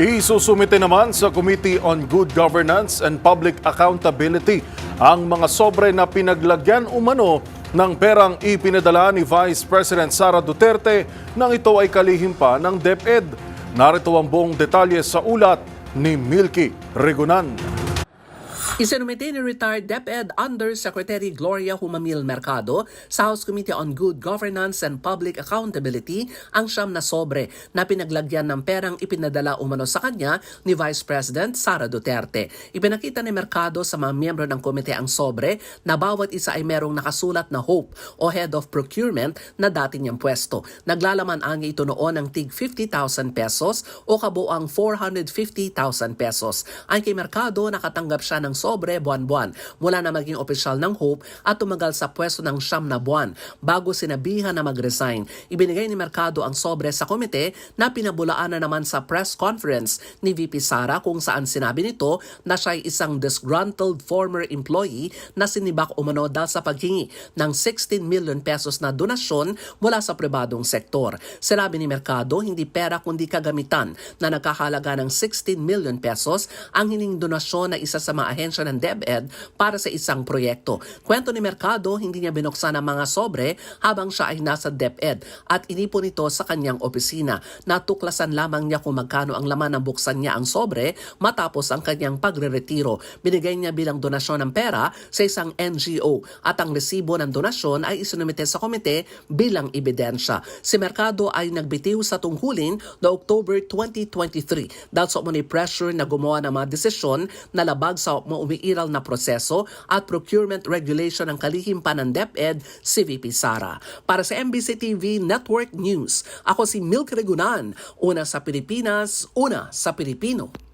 Isusumite naman sa Committee on Good Governance and Public Accountability ang mga sobre na pinaglagyan umano ng perang ipinadala ni Vice President Sara Duterte nang ito ay kalihim pa ng DepEd. Narito ang buong detalye sa ulat ni Milky Regunan. Isinumite ni retired DepEd Undersecretary Gloria Humamil Mercado sa House Committee on Good Governance and Public Accountability ang siyam na sobre na pinaglagyan ng perang ipinadala umano sa kanya ni Vice President Sara Duterte. Ipinakita ni Mercado sa mga miyembro ng komite ang sobre na bawat isa ay merong nakasulat na HOPE o Head of Procurement na dati niyang pwesto. Naglalaman ang ito noon ng tig 50,000 pesos o kabuang 450,000 pesos. Ay kay Mercado, nakatanggap siya ng sobre buwan-buwan mula na maging opisyal ng Hope at tumagal sa pwesto ng siyam na buwan bago sinabihan na mag-resign. Ibinigay ni Mercado ang sobre sa komite na pinabulaan na naman sa press conference ni VP Sara kung saan sinabi nito na siya ay isang disgruntled former employee na sinibak umano dahil sa paghingi ng 16 million pesos na donasyon mula sa pribadong sektor. Sinabi ni Mercado, hindi pera kundi kagamitan na nagkahalaga ng 16 million pesos ang hining donasyon na isa sa mga ahensya ng DepEd para sa isang proyekto. Kwento ni Mercado, hindi niya binuksan ang mga sobre habang siya ay nasa DepEd at inipon ito sa kanyang opisina. Natuklasan lamang niya kung magkano ang laman ng buksan niya ang sobre matapos ang kanyang pagre-retiro. Binigay niya bilang donasyon ng pera sa isang NGO at ang resibo ng donasyon ay isinumite sa komite bilang ebidensya. Si Mercado ay nagbitiw sa tungkulin no October 2023 dahil sa umano'y pressure na gumawa ng mga desisyon na labag sa maumiiral na proseso at procurement regulation ng kalihim pa ng DepEd si VP Sara. Para sa MBC TV Network News, ako si Milk Regunan, una sa Pilipinas, una sa Pilipino.